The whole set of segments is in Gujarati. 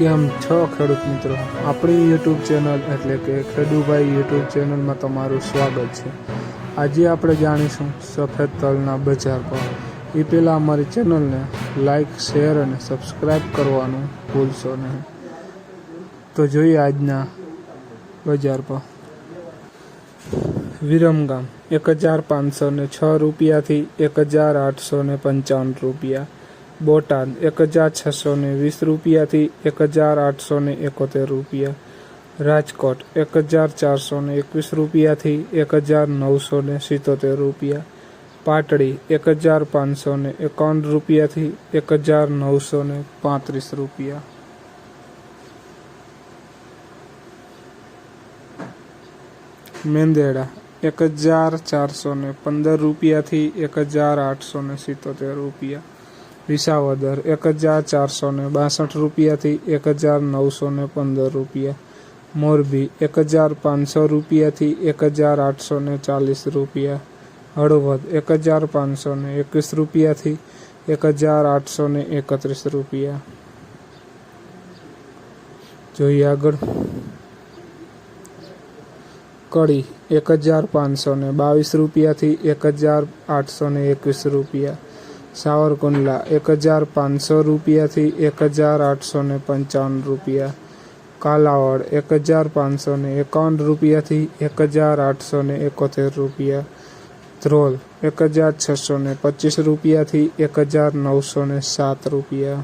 કેમ છો ખેડૂત મિત્રો. આપણી યુટ્યુબ ચેનલ એટલે કે ખેડૂભાઈ યુટ્યુબ ચેનલમાં તમારું સ્વાગત છે. આજે આપણે જાણીશું સફેદ તલના બજાર પર એ પહેલાં અમારી ચેનલને લાઈક શેર અને સબસ્ક્રાઈબ કરવાનું ભૂલશો નહીં. તો જોઈએ આજના બજાર પર વિરમગામ એક હજાર પાંચસો ને છ રૂપિયાથી એક હજાર આઠસો ને પંચાવન રૂપિયા. બોટાદ એક હજાર છસો ને વીસ રૂપિયાથી એક હજાર આઠસો ને એકોતેર રૂપિયા. રાજકોટ એક હજાર ચારસો ને એકવીસ રૂપિયાથી એક હજાર નવસો ને સિત્તોતેર રૂપિયા. પાટડી એક હજાર પાંચસો ને એકાવન રૂપિયાથી એક હજાર નવસો ને પાંત્રીસ રૂપિયા. મેંદેડા એક હજાર ચારસો ને પંદર રૂપિયાથી એક હજાર આઠસો ને સિત્તોતેર રૂપિયા. વિસાવદર, એક હજાર ચારસો ને બાસઠ રૂપિયાથી એક હજાર નવસો ને પંદર રૂપિયા. મોરબી, એક હજાર પાંચસો રૂપિયાથી એક હજાર આઠસો ને ચાલીસ રૂપિયા. હળવદ, એક હજાર પાંચસો ને એકવીસ રૂપિયાથી એક હજાર આઠસો ને એકત્રીસ રૂપિયા. જોઈએ આગળ. કડી, એક હજાર પાંચસો ને બાવીસ રૂપિયાથી એક હજાર આઠસો ને એકવીસ રૂપિયા. સાવરકુંડલા એક હજાર પાંચસો રૂપિયાથી એક હજાર આઠસો ને પંચાવન રૂપિયા. કાલાવડ એક હજાર પાંચસો ને એકાવન રૂપિયાથી એક હજાર આઠસો ને એકોતેર રૂપિયા. ધ્રોલ એક હજાર છસો ને પચીસ રૂપિયાથી એક હજાર નવસો ને સાત રૂપિયા.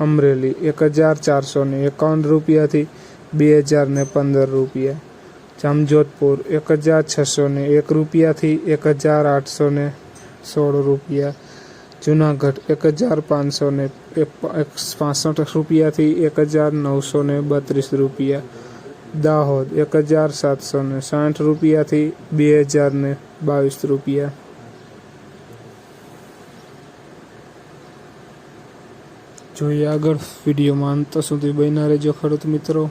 અમરેલી એક હજાર ચારસો ને એકાવન રૂપિયાથી બે હજાર ને પંદર રૂપિયા. જામજોધપુર એક હજાર છસો ને એક રૂપિયાથી એક હજાર આઠસો ને સોળ રૂપિયા. જુનાગઢ એક હજાર પાંચસો ને પાસઠ રૂપિયાથી એક હજાર નવસો ને બત્રીસ રૂપિયા. દાહોદ એક હજાર સાતસો ને સાઠ રૂપિયાથી બે હજાર ને બાવીસ રૂપિયા. જોઈએ આગળ વિડીયોમાં અંત સુધી બન્યા રહેજો ખેડૂત મિત્રો.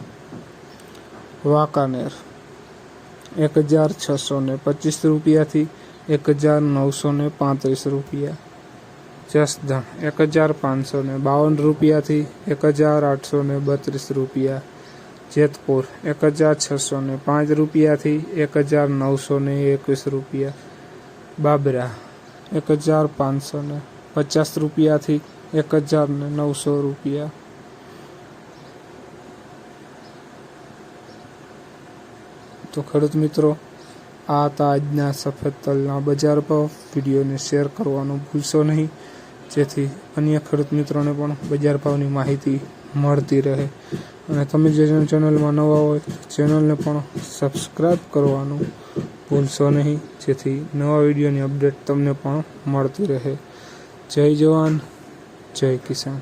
વાંકાનેર. એક હજાર છસો ને પચીસ રૂપિયાથી એક હજાર નવસો ને પાંત્રીસ રૂપિયા. જસદણ, એક હજાર પાંચસો ને બાવન રૂપિયાથી એક હજાર આઠસો ને બત્રીસ રૂપિયા. જેતપુર, એક હજાર છસો ને પાંચ રૂપિયાથી એક હજાર નવસો ને એકવીસ રૂપિયા. બાબરા, એક હજાર પાંચસો ને પચાસ રૂપિયાથી એક હજાર ને નવસો રૂપિયા. તો ખેડૂત મિત્રો, આ હતા આજના સફેદ તલના બજાર ભાવ. વિડીયોને શેર કરવાનું ભૂલશો નહીં. જેથી અન્ય ખેડૂત મિત્રોને પણ બજાર ભાવની માહિતી મળતી રહે. અને તમે જે ચેનલમાં નવા હોય ચેનલને પણ સબસ્ક્રાઈબ કરવાનું ભૂલશો નહીં. જેથી નવા વિડીયોની અપડેટ તમને પણ મળતી રહે. જય જવાન, જય કિસાન.